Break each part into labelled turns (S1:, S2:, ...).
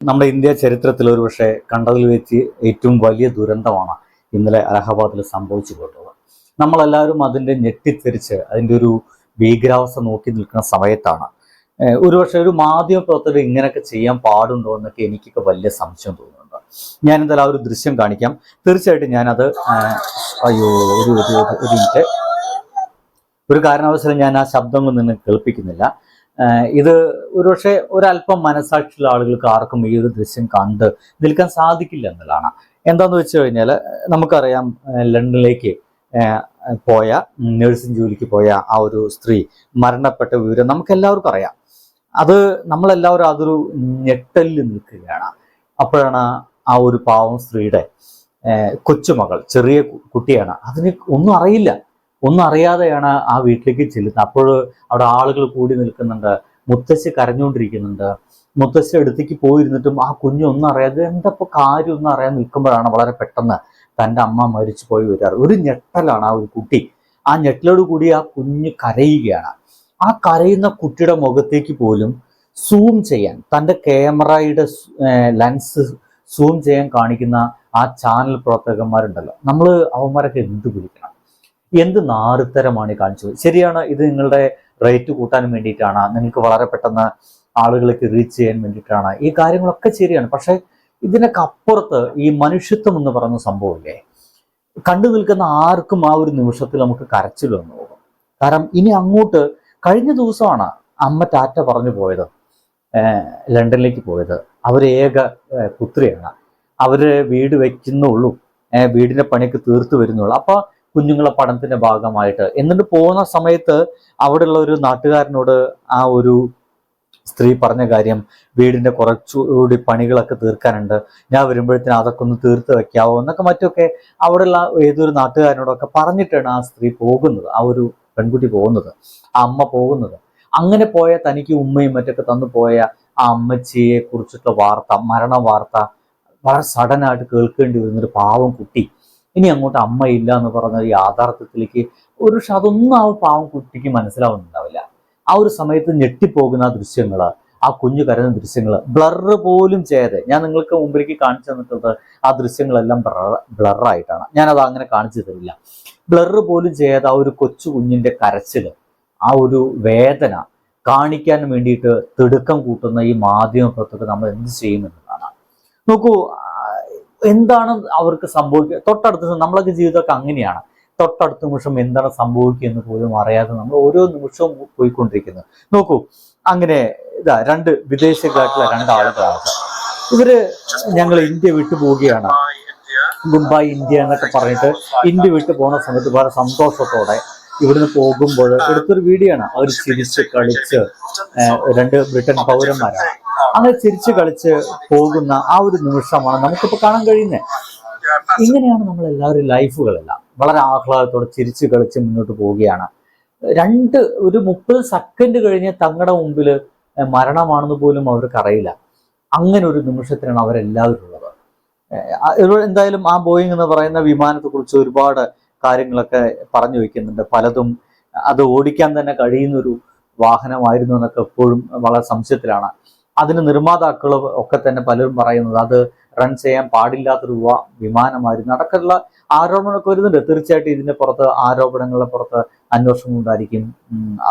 S1: നമ്മുടെ ഇന്ത്യ ചരിത്രത്തിൽ ഒരു പക്ഷേ കണ്ടതിൽ വെച്ച് ഏറ്റവും വലിയ ദുരന്തമാണ് ഇന്നലെ അലഹബാദിൽ സംഭവിച്ചു പോയിട്ടുള്ളത്. നമ്മളെല്ലാവരും അതിന്റെ ഞെട്ടിത്തെറിച്ച് അതിന്റെ ഒരു ഭീകരാവസ്ഥ നോക്കി നിൽക്കുന്ന സമയത്താണ്. ഒരുപക്ഷെ ഒരു മാധ്യമ പ്രവർത്തകർ ഇങ്ങനെയൊക്കെ ചെയ്യാൻ പാടുണ്ടോ എന്നൊക്കെ എനിക്കൊക്കെ വലിയ സംശയം തോന്നുന്നുണ്ട്. ഞാൻ എന്തായാലും ആ ഒരു ദൃശ്യം കാണിക്കാം. തീർച്ചയായിട്ടും ഞാനത് അയ്യോ ഒരു ഒരു മിനിറ്റ്. ഒരു കാരണവശാലും ഞാൻ ആ ശബ്ദമൊന്നും നിന്ന് കേൾപ്പിക്കുന്നില്ല. ഇത് ഒരുപക്ഷെ ഒരല്പം മനസാക്ഷിയുള്ള ആളുകൾക്ക് ആർക്കും ഈ ഒരു ദൃശ്യം കണ്ട് നിൽക്കാൻ സാധിക്കില്ല എന്നുള്ളതാണ്. എന്താന്ന് വെച്ച് കഴിഞ്ഞാൽ നമുക്കറിയാം ലണ്ടനിലേക്ക് പോയ നഴ്സിംഗ് ജോലിക്ക് പോയ ആ ഒരു സ്ത്രീ മരണപ്പെട്ട വിവരം നമുക്ക് എല്ലാവർക്കും അറിയാം. അത് നമ്മളെല്ലാവരും അതൊരു ഞെട്ടലിൽ നിൽക്കുകയാണ്. അപ്പോഴാണ് ആ ഒരു പാവം സ്ത്രീയുടെ കൊച്ചുമകൾ ചെറിയ കുട്ടിയാണ്. അതിന് ഒന്നും അറിയില്ല. ഒന്നും അറിയാതെയാണ് ആ വീട്ടിലേക്ക് ചെല്ലുന്നത്. അപ്പോൾ അവിടെ ആളുകൾ കൂടി നിൽക്കുന്നുണ്ട്. മുത്തശ്ശി കരഞ്ഞുകൊണ്ടിരിക്കുന്നുണ്ട്. മുത്തശ്ശി അടുത്തേക്ക് പോയിരുന്നിട്ടും ആ കുഞ്ഞൊന്നും അറിയാതെ എന്താ ഇപ്പൊ കാര്യം ഒന്നും അറിയാൻ നിൽക്കുമ്പോഴാണ് വളരെ പെട്ടെന്ന് തന്റെ അമ്മ മരിച്ചു പോയി വരാറ്. ഒരു ഞെട്ടലാണ് ആ ഒരു കുട്ടി. ആ ഞെട്ടലോട് കൂടി ആ കുഞ്ഞ് കരയുകയാണ്. ആ കരയുന്ന കുട്ടിയുടെ മുഖത്തേക്ക് പോലും സൂം ചെയ്യാൻ തന്റെ ക്യാമറയുടെ ലെൻസ് സൂം ചെയ്യാൻ കാണിക്കുന്ന ആ ചാനൽ പ്രവർത്തകന്മാരുണ്ടല്ലോ. നമ്മൾ അവന്മാരൊക്കെ എന്ത് വിളിക്കണം? എന്ത് നാറുത്തരമാണ് കാണിച്ചത്? ശരിയാണ് ഇത് നിങ്ങളുടെ റേറ്റ് കൂട്ടാൻ വേണ്ടിയിട്ടാണ്. നിങ്ങൾക്ക് വളരെ പെട്ടെന്ന് ആളുകളിലേക്ക് റീച്ച് ചെയ്യാൻ വേണ്ടിയിട്ടാണ്. ഈ കാര്യങ്ങളൊക്കെ ശരിയാണ്. പക്ഷെ ഇതിനൊക്കെ അപ്പുറത്ത് ഈ മനുഷ്യത്വം എന്ന് പറയുന്ന സംഭവമില്ലേ കണ്ടു നിൽക്കുന്ന ആർക്കും ആ ഒരു നിമിഷത്തിൽ നമുക്ക് കരച്ചിൽ വന്നു പോകും. കാരണം ഇനി അങ്ങോട്ട് കഴിഞ്ഞ ദിവസമാണ് അമ്മ ടാറ്റ പറഞ്ഞു പോയത്. ലണ്ടനിലേക്ക് പോയത്. അവർ ഏക പുത്രിയാണ്. അവർ വീട് വയ്ക്കുന്നുള്ളൂ വീടിന്റെ പണിയൊക്കെ തീർത്തു വരുന്നുള്ളൂ. അപ്പൊ കുഞ്ഞുങ്ങളെ പഠനത്തിന്റെ ഭാഗമായിട്ട്. എന്നിട്ട് പോകുന്ന സമയത്ത് അവിടെയുള്ള ഒരു നാട്ടുകാരനോട് ആ ഒരു സ്ത്രീ പറഞ്ഞ കാര്യം വീടിന്റെ കുറച്ചുകൂടി പണികളൊക്കെ തീർക്കാനുണ്ട്. ഞാൻ വരുമ്പോഴത്തേനും അതൊക്കെ ഒന്ന് തീർത്ത് വെക്കാവോ എന്നൊക്കെ മറ്റൊക്കെ അവിടെയുള്ള ഏതൊരു നാട്ടുകാരനോടൊക്കെ പറഞ്ഞിട്ടാണ് ആ സ്ത്രീ പോകുന്നത്. ആ ഒരു പെൺകുട്ടി പോകുന്നത്. ആ അമ്മ പോകുന്നത്. അങ്ങനെ പോയ തനിക്ക് ഉമ്മയും മറ്റൊക്കെ തന്നു പോയ ആ അമ്മച്ചിയെ കുറിച്ചിട്ടുള്ള വാർത്ത മരണ വാർത്ത വളരെ സഡനായിട്ട് കേൾക്കേണ്ടി വരുന്നൊരു പാവം കുട്ടി. ഇനി അങ്ങോട്ട് അമ്മയില്ല എന്ന് പറഞ്ഞ ഒരു യാഥാർത്ഥ്യത്തിലേക്ക് ഒരു പക്ഷെ അതൊന്നും ആ പാവം കുട്ടിക്ക് മനസ്സിലാവുന്നുണ്ടാവില്ല. ആ ഒരു സമയത്ത് ഞെട്ടിപ്പോകുന്ന ആ ദൃശ്യങ്ങൾ ആ കുഞ്ഞു കരുന്ന ദൃശ്യങ്ങൾ ബ്ലറ് പോലും ചെയ്യാതെ. ഞാൻ നിങ്ങൾക്ക് മുമ്പിലേക്ക് കാണിച്ചു തന്നിട്ടുള്ളത് ആ ദൃശ്യങ്ങളെല്ലാം ബ്ലർ ബ്ലറായിട്ടാണ് ഞാനത് അങ്ങനെ കാണിച്ചു തരില്ല. ബ്ലറ് പോലും ചെയ്യാതെ ആ ഒരു കൊച്ചു കുഞ്ഞിന്റെ കരച്ചിൽ ആ ഒരു വേദന കാണിക്കാൻ വേണ്ടിയിട്ട് തിടുക്കം കൂട്ടുന്ന ഈ മാധ്യമ പ്രവർത്തകർ നമ്മൾ എന്ത് ചെയ്യുമെന്നതാണ് നോക്കൂ എന്താണ് അവർക്ക് സംഭവിക്കുക? തൊട്ടടുത്ത നമ്മളൊക്കെ ജീവിതമൊക്കെ അങ്ങനെയാണ്. തൊട്ടടുത്ത നിമിഷം എന്താണ് സംഭവിക്കുക എന്ന് പോലും അറിയാതെ നമ്മൾ ഓരോ നിമിഷവും പോയിക്കൊണ്ടിരിക്കുന്നു. നോക്കൂ അങ്ങനെ ഇതാ രണ്ട് വിദേശക്കാട്ടിലെ രണ്ടാളുകളാണ് ഇവർ ഞങ്ങൾ ഇന്ത്യ വിട്ടു പോവുകയാണ്. മുംബൈ ഇന്ത്യ എന്നൊക്കെ പറഞ്ഞിട്ട് ഇന്ത്യ വിട്ടു പോകുന്ന സമയത്ത് വളരെ സന്തോഷത്തോടെ ഇവിടുന്ന് പോകുമ്പോൾ എടുത്തൊരു വീഡിയോ ആണ്. അവർ ചിരിച്ച് കളിച്ച് രണ്ട് ബ്രിട്ടൻ പൗരന്മാരാണ്. അങ്ങനെ ചിരിച്ച് കളിച്ച് പോകുന്ന ആ ഒരു നിമിഷമാണ് നമുക്കിപ്പോൾ കാണാൻ കഴിയുന്നത്. ഇങ്ങനെയാണ് നമ്മൾ എല്ലാവരും ലൈഫുകളെല്ലാം വളരെ ആഹ്ലാദത്തോടെ ചിരിച്ച് കളിച്ച് മുന്നോട്ട് പോവുകയാണ്. രണ്ട് ഒരു മുപ്പത് സെക്കൻഡ് കഴിഞ്ഞ് തങ്ങളുടെ മുമ്പിൽ മരണമാണെന്ന് പോലും അവർക്കറിയില്ല അങ്ങനെ ഒരു നിമിഷത്തിനാണ് അവരെല്ലാവരും ഉള്ളത്. എന്തായാലും ആ ബോയിങ് എന്ന് പറയുന്ന വിമാനത്തെ കുറിച്ച് ഒരുപാട് കാര്യങ്ങളൊക്കെ പറഞ്ഞു വയ്ക്കുന്നുണ്ട് പലതും അത് ഓടിക്കാൻ തന്നെ കഴിയുന്നൊരു വാഹനമായിരുന്നു എന്നൊക്കെ എപ്പോഴും വളരെ സംശയത്തിലാണ്. അതിന് നിർമ്മാതാക്കൾ ഒക്കെ തന്നെ പലരും പറയുന്നത് അത് റൺ ചെയ്യാൻ പാടില്ലാത്തൊരു രൂപ വിമാനമായിരുന്നു. അടക്കമുള്ള ആരോപണമൊക്കെ വരുന്നുണ്ട്. തീർച്ചയായിട്ടും ഇതിന്റെ പുറത്ത് ആരോപണങ്ങളുടെ പുറത്ത് അന്വേഷണം ഉണ്ടായിരിക്കും.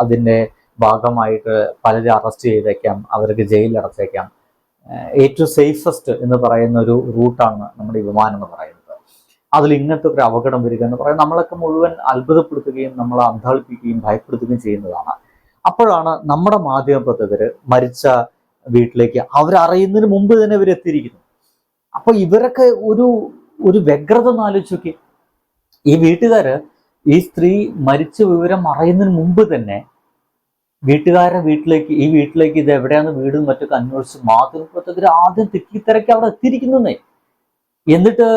S1: അതിന്റെ ഭാഗമായിട്ട് പലരെ അറസ്റ്റ് ചെയ്തേക്കാം. അവർക്ക് ജയിലിൽ അടച്ചേക്കാം ഏറ്റവും സേഫസ്റ്റ് എന്ന് പറയുന്ന ഒരു റൂട്ടാണ് നമ്മുടെ വിമാനം എന്ന് പറയുന്നത്. അതിൽ ഇങ്ങനത്തെ ഒരു അപകടം വരിക എന്ന് പറയുന്നത് നമ്മളൊക്കെ മുഴുവൻ അത്ഭുതപ്പെടുത്തുകയും നമ്മളെ അന്താളിപ്പിക്കുകയും ഭയപ്പെടുത്തുകയും ചെയ്യുന്നതാണ്. അപ്പോഴാണ് നമ്മുടെ മാധ്യമ പ്രവർത്തകർ മരിച്ച വീട്ടിലേക്ക്. അവരറിയുന്നതിന് മുമ്പ് തന്നെ ഇവർ എത്തിയിരിക്കുന്നു അപ്പൊ ഇവരൊക്കെ ഒരു ഒരു വ്യഗ്രത നോക്കി ഈ വീട്ടുകാര് ഈ സ്ത്രീ മരിച്ച വിവരം അറിയുന്നതിന് മുമ്പ് തന്നെ വീട്ടുകാരെ വീട്ടിലേക്ക് ഈ വീട്ടിലേക്ക് ഇത് എവിടെയാണ് വീടും മറ്റൊക്കെ അന്വേഷിച്ച് മാധ്യമപ്രവർത്തകർ ആദ്യം തിക്കിത്തിരക്കി അവിടെ എത്തിയിരിക്കുന്നേ. എന്നിട്ട്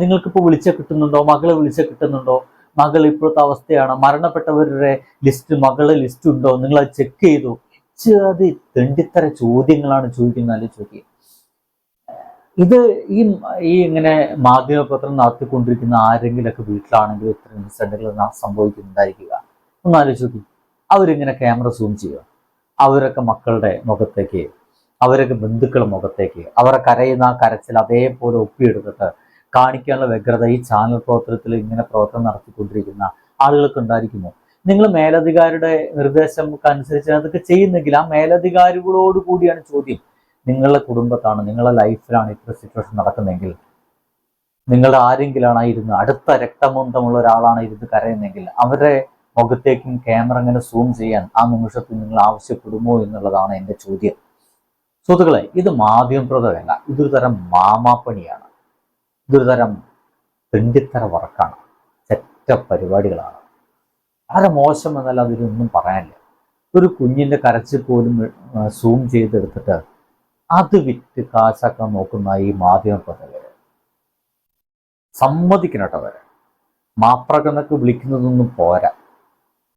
S1: നിങ്ങൾക്കിപ്പോൾ വിളിച്ച കിട്ടുന്നുണ്ടോ? മകളെ വിളിച്ച കിട്ടുന്നുണ്ടോ? മകൾ ഇപ്പോഴത്തെ അവസ്ഥയാണ്. മരണപ്പെട്ടവരുടെ ലിസ്റ്റ് മകളുടെ ലിസ്റ്റ് ഉണ്ടോ? നിങ്ങൾ അത് ചെക്ക് ചെയ്തു. അത് തെണ്ടിത്തര ചോദ്യങ്ങളാണ് ചോദിക്കുന്നത് ആലോചിച്ച് ചോദിക്കുക ഇത് ഈ ഈ ഇങ്ങനെ മാധ്യമപത്രം നടത്തിക്കൊണ്ടിരിക്കുന്ന ആരെങ്കിലൊക്കെ വീട്ടിലാണെങ്കിൽ ഇത്തരം ഇൻസിഡന്റുകൾ സംഭവിക്കുന്നുണ്ടായിരിക്കുക. ഒന്ന് ആലോചിച്ച് അവരിങ്ങനെ ക്യാമറ സൂം ചെയ്യുക. അവരൊക്കെ മക്കളുടെ മുഖത്തേക്ക് അവരൊക്കെ ബന്ധുക്കളുടെ മുഖത്തേക്ക് അവരെ കരയുന്ന ആ കരച്ചിൽ അതേപോലെ ഒപ്പിയെടുത്തിട്ട് കാണിക്കാനുള്ള വ്യഗ്രത ഈ ചാനൽ പ്രവർത്തനത്തിൽ ഇങ്ങനെ പ്രവർത്തനം നടത്തിക്കൊണ്ടിരിക്കുന്ന ആളുകൾക്ക് ഉണ്ടായിരിക്കുമോ? നിങ്ങൾ മേലധികാരിയുടെ നിർദ്ദേശം അനുസരിച്ച് അതൊക്കെ ചെയ്യുന്നെങ്കിൽ ആ മേലധികാരികളോട് കൂടിയാണ് ചോദ്യം. നിങ്ങളുടെ കുടുംബത്താണ് നിങ്ങളുടെ ലൈഫിലാണ് ഇത്ര സിറ്റുവേഷൻ നടക്കുന്നതെങ്കിൽ നിങ്ങളുടെ ആരെങ്കിലാണ് ഇരുന്ന് അടുത്ത രക്തബന്ധമുള്ള ഒരാളാണ് ഇരുന്ന് കരയുന്നെങ്കിൽ അവരെ മുഖത്തേക്കും ക്യാമറ ഇങ്ങനെ സൂം ചെയ്യാൻ ആ നിമിഷത്തിൽ നിങ്ങൾ ആവശ്യപ്പെടുമോ എന്നുള്ളതാണ് എന്റെ ചോദ്യം. സുഹൃത്തുക്കളെ ഇത് മാധ്യമപ്രദമല്ല ഇതൊരു തരം മാമാപ്പണിയാണ്. ഇതൊരു തരം തെണ്ടിത്തര വർക്കാണ് ചെറ്റ പരിപാടികളാണ്. വളരെ മോശം എന്നല്ല അതിലൊന്നും പറയാനില്ല. ഒരു കുഞ്ഞിന്റെ കരച്ചിൽ പോലും സൂം ചെയ്തെടുത്തിട്ട് അത് വിറ്റ് കാശാക്കാൻ നോക്കുന്ന ഈ മാധ്യമപ്രവർത്തകർ സമ്മതിക്കണം കേട്ടോ അവരെ. വിളിക്കുന്നതൊന്നും പോരാ.